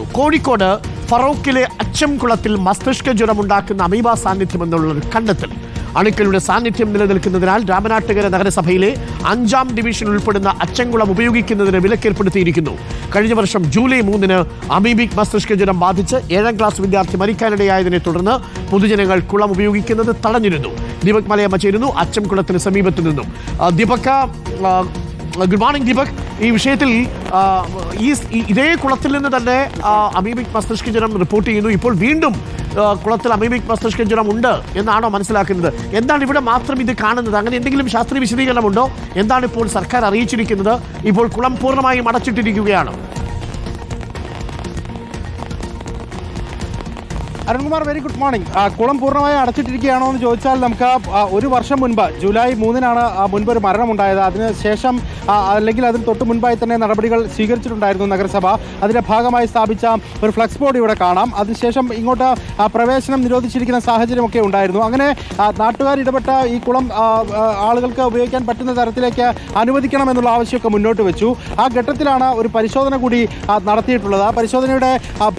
കോഴിക്കോട് ഫറോക്കിലെ അച്ചംകുളത്തിൽ മസ്തിഷ്ക ജ്വരമുണ്ടാക്കുന്ന അമീബ സാന്നിധ്യം എന്നുള്ള ഒരു കണ്ടെത്തൽ. അണുക്കളുടെ സാന്നിധ്യം നിലനിൽക്കുന്നതിനാൽ രാമനാട്ടുകര നഗരസഭയിലെ അഞ്ചാം ഡിവിഷൻ ഉൾപ്പെടുന്ന അച്ചംകുളം ഉപയോഗിക്കുന്നതിന് വിലക്കേർപ്പെടുത്തിയിരിക്കുന്നു. കഴിഞ്ഞ വർഷം ജൂലൈ മൂന്നിന് അമീബിക് മസ്തിഷ്ക ജ്വരം ബാധിച്ച് ഏഴാം ക്ലാസ് വിദ്യാർത്ഥി മരിക്കാനിടയായതിനെ തുടർന്ന് പൊതുജനങ്ങൾ കുളം ഉപയോഗിക്കുന്നത് തടഞ്ഞിരുന്നു. ദീപക് മലയമ്മ ചേരുന്നു അച്ചംകുളത്തിന് സമീപത്തു നിന്നും. ദീപക്ക ഗുഡ് മോർണിംഗ് ദീപക്. ഈ വിഷയത്തിൽ ഈ ഇതേ കുളത്തിൽ നിന്ന് തന്നെ അമീബിക് മസ്തിഷ്ക ജ്വരം റിപ്പോർട്ട് ചെയ്യുന്നു. ഇപ്പോൾ വീണ്ടും കുളത്തിൽ അമീബിക് മസ്തിഷ്ക ജ്വരം ഉണ്ട് എന്നാണോ മനസ്സിലാക്കുന്നത്. എന്താണ് ഇവിടെ മാത്രം ഇത് കാണുന്നത്? അങ്ങനെ എന്തെങ്കിലും ശാസ്ത്രീയ വിശദീകരണമുണ്ടോ? എന്താണ് ഇപ്പോൾ സർക്കാർ അറിയിച്ചിരിക്കുന്നത്? ഇപ്പോൾ കുളം പൂർണമായും അടച്ചിട്ടിരിക്കുകയാണ്. അരുൺകുമാർ വെരി ഗുഡ് മോർണിംഗ് കുളം പൂർണമായി അടച്ചിട്ടിരിക്കുകയാണോ എന്ന് ചോദിച്ചാൽ നമുക്ക് ഒരു വർഷം മുൻപ് ജൂലൈ മൂന്നിനാണ് മുൻപ് ഒരു മരണമുണ്ടായത്. അതിനുശേഷം ശേഷം അല്ലെങ്കിൽ അതിന് തൊട്ട് മുൻപായി തന്നെ നടപടികൾ സ്വീകരിച്ചിട്ടുണ്ടായിരുന്നു നഗരസഭ. അതിന്റെ ഭാഗമായി സ്ഥാപിച്ച ഒരു ഫ്ലക്സ് ബോർഡ് ഇവിടെ കാണാം. അതിനുശേഷം ഇങ്ങോട്ട് പ്രവേശനം നിരോധിച്ചിരിക്കുന്ന സാഹചര്യമൊക്കെ ഉണ്ടായിരുന്നു. അങ്ങനെ നാട്ടുകാർ ഇടപെട്ട ഈ കുളം ആളുകൾക്ക് ഉപയോഗിക്കാൻ പറ്റുന്ന തരത്തിലേക്ക് അനുവദിക്കണം എന്നുള്ള ആവശ്യമൊക്കെ മുന്നോട്ട് വെച്ചു. ആ ഘട്ടത്തിലാണ് ഒരു പരിശോധന കൂടി നടത്തിയിട്ടുള്ളത്. ആ പരിശോധനയുടെ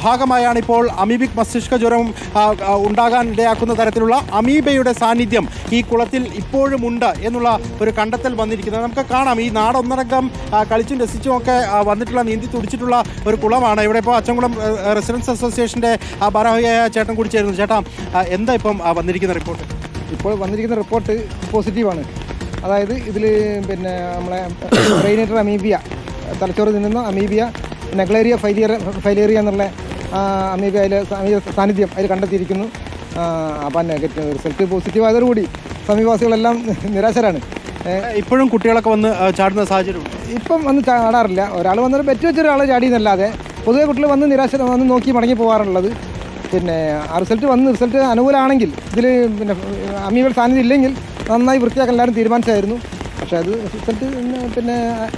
ഭാഗമായാണ് ഇപ്പോൾ അമീബിക് മസ്തിഷ്ക ജ്വരം ആ, ഉണ്ടാകാൻ ഇടയാക്കുന്ന തരത്തിലുള്ള അമീബയുടെ സാന്നിധ്യം ഈ കുളത്തിൽ ഇപ്പോഴും ഉണ്ട് എന്നുള്ള ഒരു കണ്ടെത്തൽ വന്നിരിക്കുന്നത്. നമുക്ക് കാണാം. ഈ നാടൊന്നടക്കം കളിച്ചും രസിച്ചും ഒക്കെ വന്നിട്ടുള്ള നീന്തി തുടിച്ചിട്ടുള്ള ഒരു കുളമാണ്. ഇവിടെ ഇപ്പോൾ അച്ചൻകുളം റെസിഡൻസ് അസോസിയേഷന്റെ ഭാരവാഹിയായ ചേട്ടൻ കൂടി ചേരുന്നു. ചേട്ടാ എന്താ ഇപ്പം വന്നിരിക്കുന്ന റിപ്പോർട്ട്? ഇപ്പോൾ വന്നിരിക്കുന്ന റിപ്പോർട്ട് പോസിറ്റീവാണ്. അതായത് ഇതിൽ പിന്നെ നമ്മളെ റെയിനേറ്റർ അമീബിയ തലച്ചോറ് നിന്നുന്ന അമീബിയ നെഗ്ലേറിയ ഫൈലിയർ ഫൈലേറിയ എന്നുള്ള ആ, അതിൽ അമീബ സാന്നിധ്യം അതിൽ കണ്ടെത്തിയിരിക്കുന്നു. അപ്പം നെഗറ്റീവ് റിസൾട്ട് പോസിറ്റീവ് ആയതോടുകൂടി സമീപവാസികളെല്ലാം നിരാശരാണ്. ഇപ്പോഴും കുട്ടികളൊക്കെ വന്ന് ചാടുന്ന സാഹചര്യം ഇപ്പം വന്ന് ചാടാറില്ല. ഒരാൾ വന്നൊരു ബെറ്റ് ചാടി എന്നല്ലാതെ പൊതുവെ കുട്ടികൾ വന്ന് നിരാശ വന്ന് നോക്കി മടങ്ങി പോകാറുള്ളത് പിന്നെ ആ റിസൾട്ട് വന്ന് റിസൾട്ട് അനുകൂലമാണെങ്കിൽ ഇതിൽ പിന്നെ അമീബൽ സാന്നിധ്യം ഇല്ലെങ്കിൽ നന്നായി വൃത്തിയാക്കാൻ എല്ലാവരും തീരുമാനിച്ചായിരുന്നു. പക്ഷേ അത് റിസൾട്ട് പിന്നെ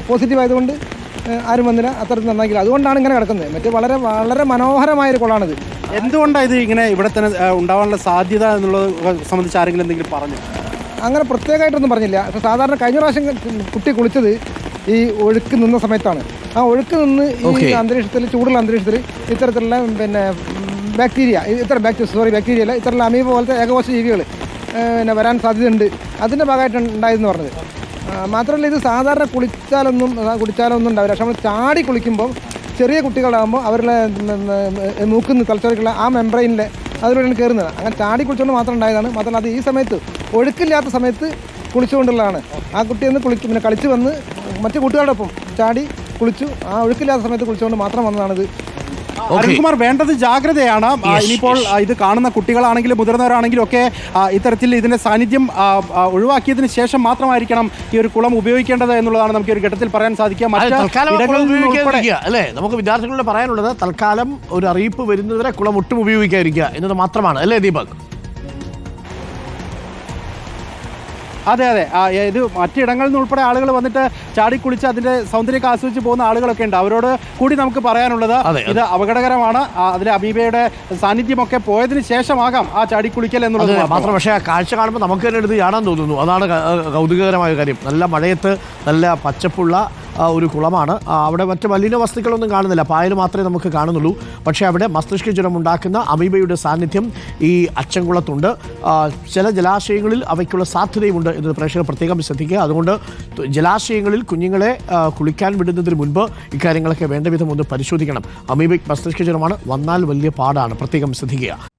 പോസിറ്റീവ് ആയതുകൊണ്ട് ആരും വന്നില്ല. അത്രയ്ക്ക് നന്നാക്കില്ല അതുകൊണ്ടാണ് ഇങ്ങനെ കിടക്കുന്നത്. മറ്റേ വളരെ വളരെ മനോഹരമായ ഒരു കുളമാണിത്. എന്തുകൊണ്ടാണ് ഇത് ഇങ്ങനെ ഇവിടെ തന്നെ ഉണ്ടാവാനുള്ള സാധ്യത എന്നുള്ളത് സംബന്ധിച്ച് ആരെങ്കിലും എന്തെങ്കിലും പറഞ്ഞു? അങ്ങനെ പ്രത്യേകമായിട്ടൊന്നും പറഞ്ഞില്ല. പക്ഷെ സാധാരണ കഴിഞ്ഞ പ്രാവശ്യം കുട്ടി കുളിച്ചത് ഈ ഒഴുക്ക് നിന്ന സമയത്താണ്. ആ ഒഴുക്ക് നിന്ന് ഈ. അന്തരീക്ഷത്തിൽ ചൂടുള്ള അന്തരീക്ഷത്തിൽ ഇത്തരത്തിലുള്ള പിന്നെ ബാക്ടീരിയ ഇത്തരം ബാക്ടീരിയ സോറി ബാക്ടീരിയ അല്ല ഇത്തരത്തിലുള്ള അമീബ പോലത്തെ ഏകകോശ ജീവികൾ പിന്നെ വരാൻ സാധ്യതയുണ്ട്. അതിന്റെ ഭാഗമായിട്ട് ഉണ്ടായെന്ന് പറഞ്ഞത്. മാത്രമല്ല ഇത് സാധാരണ കുളിച്ചാലൊന്നും കുടിച്ചാലൊന്നും ഉണ്ടാവില്ല. പക്ഷെ നമ്മൾ ചാടി കുളിക്കുമ്പോൾ ചെറിയ കുട്ടികളാകുമ്പോൾ അവരുടെ മൂക്കുന്ന തലച്ചോറിക്കുള്ള ആ മെംബ്രെയിനിലെ അതിലൂടെയാണ് കയറുന്നത് അങ്ങനെ ചാടി കുളിച്ചുകൊണ്ട് മാത്രം ഉണ്ടായതാണ്. മാത്രമല്ല അത് ഈ സമയത്ത് ഒഴുക്കില്ലാത്ത സമയത്ത് കുളിച്ചുകൊണ്ടുള്ളതാണ്. ആ കുട്ടി ഒന്ന് കുളിച്ച് പിന്നെ കളിച്ച് വന്ന് മറ്റു കൂട്ടുകാരോടൊപ്പം ചാടി കുളിച്ചു. ആ ഒഴുക്കില്ലാത്ത സമയത്ത് കുളിച്ചുകൊണ്ട് മാത്രം വന്നതാണിത്. അരുൺകുമാർ വേണ്ടത് ജാഗ്രതയാണ്. ഇനിയിപ്പോൾ ഇത് കാണുന്ന കുട്ടികളാണെങ്കിലും മുതിർന്നവരാണെങ്കിലും ഒക്കെ ഇത്തരത്തിൽ ഇതിന്റെ സാന്നിധ്യം ഒഴിവാക്കിയതിനു ശേഷം മാത്രമായിരിക്കണം ഈ ഒരു കുളം ഉപയോഗിക്കേണ്ടത് എന്നുള്ളതാണ് നമുക്ക് ഒരു ഘട്ടത്തിൽ പറയാൻ സാധിക്കുക. അല്ലേ? നമുക്ക് വിദ്യാർത്ഥികളോട് പറയാനുള്ളത് തൽക്കാലം ഒരു അറിയിപ്പ് വരുന്നതുവരെ കുളം ഒട്ടും ഉപയോഗിക്കാതിരിക്കുക എന്നത് മാത്രമാണ്. അല്ലേ ദീപക്? അതെ അതെ. ഇത് മറ്റിടങ്ങളിൽ നിന്ന് ഉൾപ്പെടെ ആളുകൾ വന്നിട്ട് ചാടി കുളിച്ച് അതിന്റെ സൗന്ദര്യമൊക്കെ ആസ്വദിച്ച് പോകുന്ന ആളുകളൊക്കെ ഉണ്ട്. അവരോട് കൂടി നമുക്ക് പറയാനുള്ളത്. ഇത് അപകടകരമാണ്. അതിലെ അബീബയുടെ സാന്നിധ്യമൊക്കെ പോയതിനു ശേഷമാകാം ആ ചാടി കുളിക്കൽ എന്നുള്ളത് മാത്രം. പക്ഷേ ആ കാഴ്ച കാണുമ്പോൾ നമുക്ക് തന്നെ എടുത്ത് ചാടാൻ തോന്നുന്നു. അതാണ് കൗതുകകരമായ കാര്യം. നല്ല മഴയത്ത് നല്ല പച്ചപ്പുള്ള ഒരു കുളമാണ്. അവിടെ മറ്റ് മലിന വസ്തുക്കളൊന്നും കാണുന്നില്ല. പായൽ മാത്രമേ നമുക്ക് കാണുന്നുള്ളൂ. പക്ഷേ അവിടെ മസ്തിഷ്ക ജ്വരം ഉണ്ടാക്കുന്ന അമീബയുടെ സാന്നിധ്യം ഈ അച്ചൻകുളത്തുണ്ട്. ചില ജലാശയങ്ങളിൽ അവയ്ക്കുള്ള സാധ്യതയുമുണ്ട് എന്നത് പ്രേക്ഷകർ പ്രത്യേകം ശ്രദ്ധിക്കുക. അതുകൊണ്ട് ജലാശയങ്ങളിൽ കുഞ്ഞുങ്ങളെ കുളിക്കാൻ വിടുന്നതിന് മുൻപ് ഇക്കാര്യങ്ങളൊക്കെ വേണ്ട വിധം ഒന്ന് പരിശോധിക്കണം. അമീബിക് മസ്തിഷ്ക ജ്വരമാണ് വന്നാൽ വലിയ പാടാണ്. പ്രത്യേകം ശ്രദ്ധിക്കുക.